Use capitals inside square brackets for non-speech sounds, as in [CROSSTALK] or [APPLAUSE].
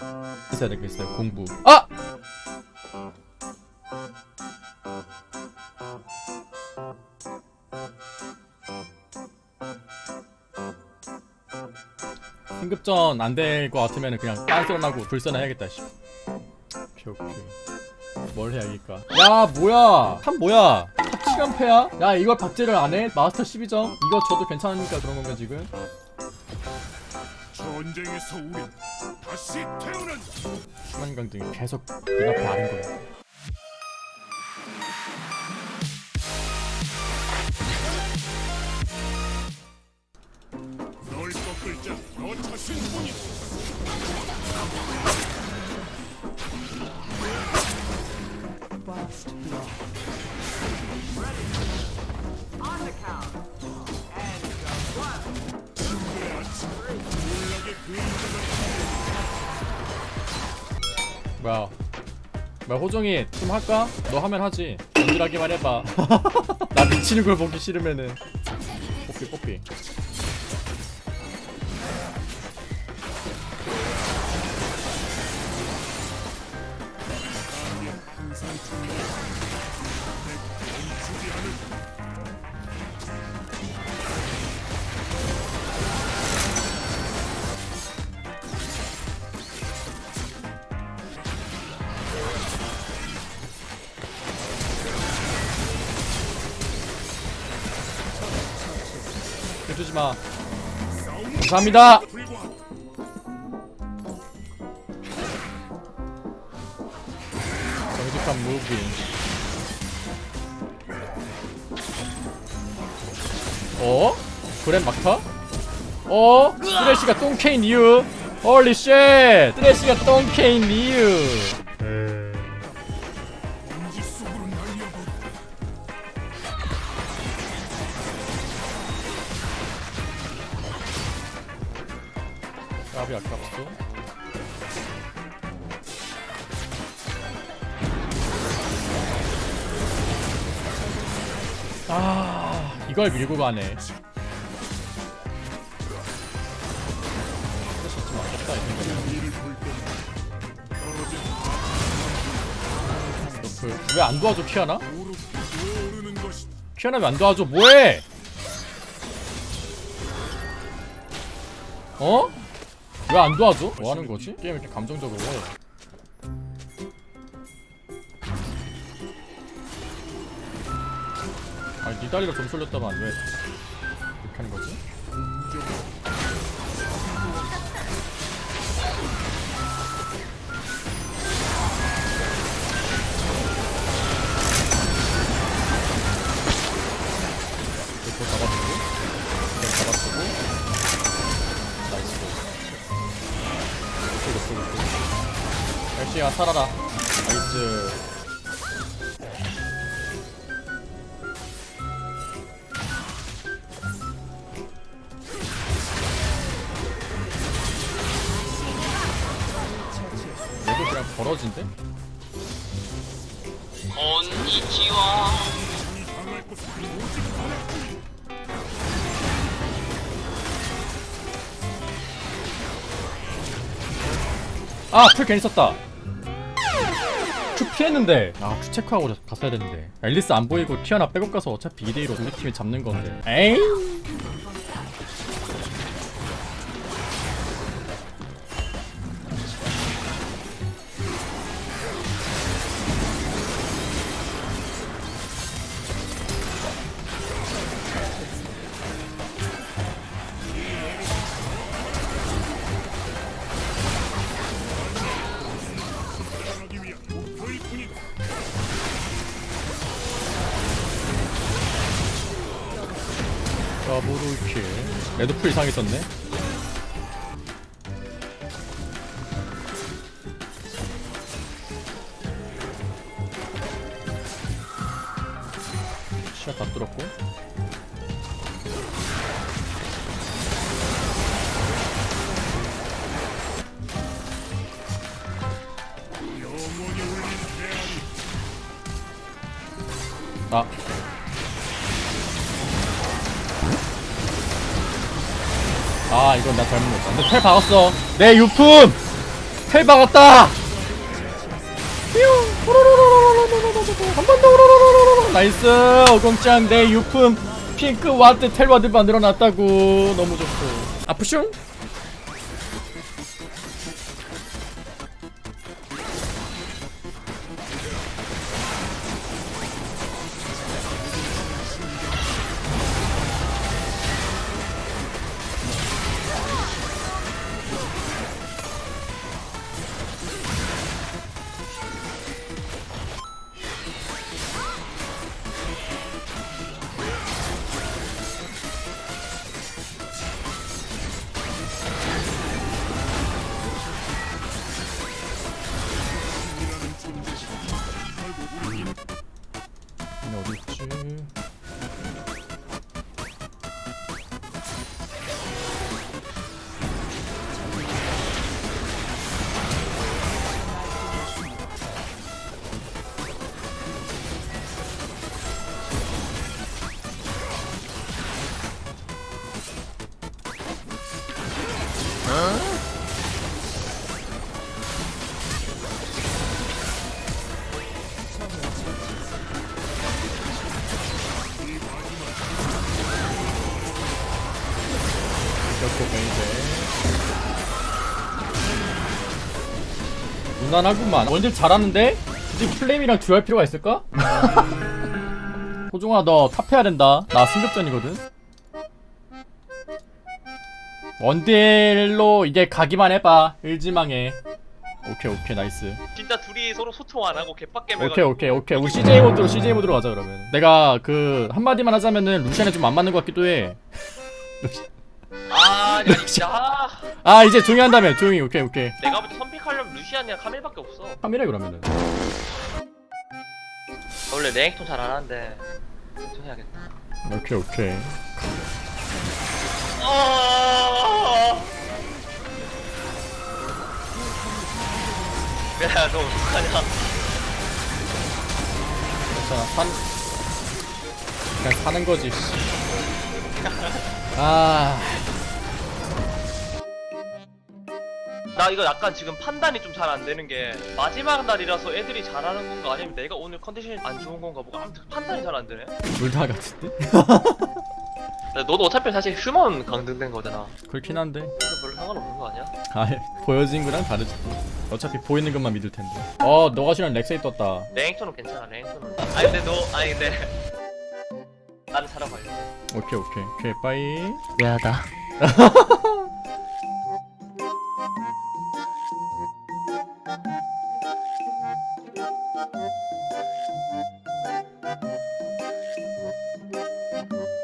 해야 되겠어요 공부 아! 승급전 안 될 것 같으면 그냥 빤스런하고 불선해야겠다 씨. 오케이 오케이 뭘 해야겠까 야 뭐야 탑 뭐야 탑 시간패야? 야 이걸 박제를 안 해? 마스터 12점? 이거 줘도 괜찮으니까 그런 건가 지금? 전쟁에서 우리 다시 태어난 순간 강등이 계속 눈앞에 아는 거야 널 꺾을 자너 자신뿐이다. 뭐야? 뭐야 호종이 좀 할까? 너 하면 하지. 든든하게만 해봐. [LAUGHS] 나 미치는 걸 보기 싫으면은. 뽀삐 뽀삐 마 감사합니다. 정직한 무빙 어? 그램 막타? 어? 쓰레쉬가 똥케인 이유 홀리 쉣 쓰레쉬가 똥케인 이유 아깝소 아 이걸 밀고 가네. 이거 왜안 도와줘 키아나? 키아나 왜 안 도와줘? 뭐해? 어? 왜 안 도와줘? 뭐 하는 거지? 게임 이렇게 감정적으로 해 아니 니 다리가 좀 쏠렸다만 왜 살아라 나이스 얘도 그냥 벌어진데? 하나뿐이다. 아! 풀 괜히 썼다 큐 피했는데. 아큐 체크하고 갔어야 되는데. 앨리스 안 보이고 티아나 백업 가서 어차피 2대2로 우리 팀이 잡는 건데. 에이 더블킬. 레드 풀 이상 있었네. 시야 다 뚫었고. 아 아 이건 나 잘못 넣었다. 근데 텔 박았어. 내 유품! 텔 박았다! 나이스 어공짱 내 유품 핑크 와드 텔 와드 만들어놨다고 너무 좋고 아프슝 어디 있지? 이렇게 베이베 무난하구만. 원딜 잘하는데? 굳이 플레임이랑 듀할 필요가 있을까? 호종아 너 탑해야 된다. 나 승급전이거든. 원딜로 이제 가기만 해봐. 을지망해 오케이 오케이 나이스. 진짜 둘이 서로 소통 안 하고 개빡게 오케이 오케이 오케이. 우리 CJ 모드로 CJ 모드로 가자 그러면. 내가 그 한마디만 하자면은 루시안에 좀 안 맞는 것 같기도 해 [LAUGHS] 아 아니 아니 진짜. 아, 아 이제 조용히 한다며. 조용히 오케이 오케이. 내가 볼 때 선픽하려면 루시안이랑 카밀밖에 없어. 카미래 그러면은. 원래 레행톤 잘 안 하는데 좀 해야겠다. 오케이 오케이. 어... 야, 너 어떡하냐? 괜찮아 산 그냥 사는 거지. 씨. [LAUGHS] 아 나 이거 약간 지금 판단이 좀 잘 안 되는 게 마지막 날이라서 애들이 잘하는 건가 아니면 내가 오늘 컨디션이 안 좋은 건가 뭐가 아무튼 판단이 잘 안 되네. 둘다 같은데 근데 너도 어차피 사실 휴먼 강등된 거잖아. 그렇긴 한데 그래서 별로 상관없는 거 아니야? 아 보여진 거랑 다르지 어차피 보이는 것만 믿을 텐데 어 너가 싫어하는 렉세이 떴다 레행톤은 괜찮아. 레행톤은. 아니 근데 너 아니 근데 나는 사러 갈래. 오케이 오케이 오케이 빠이 미안하다. [LAUGHS]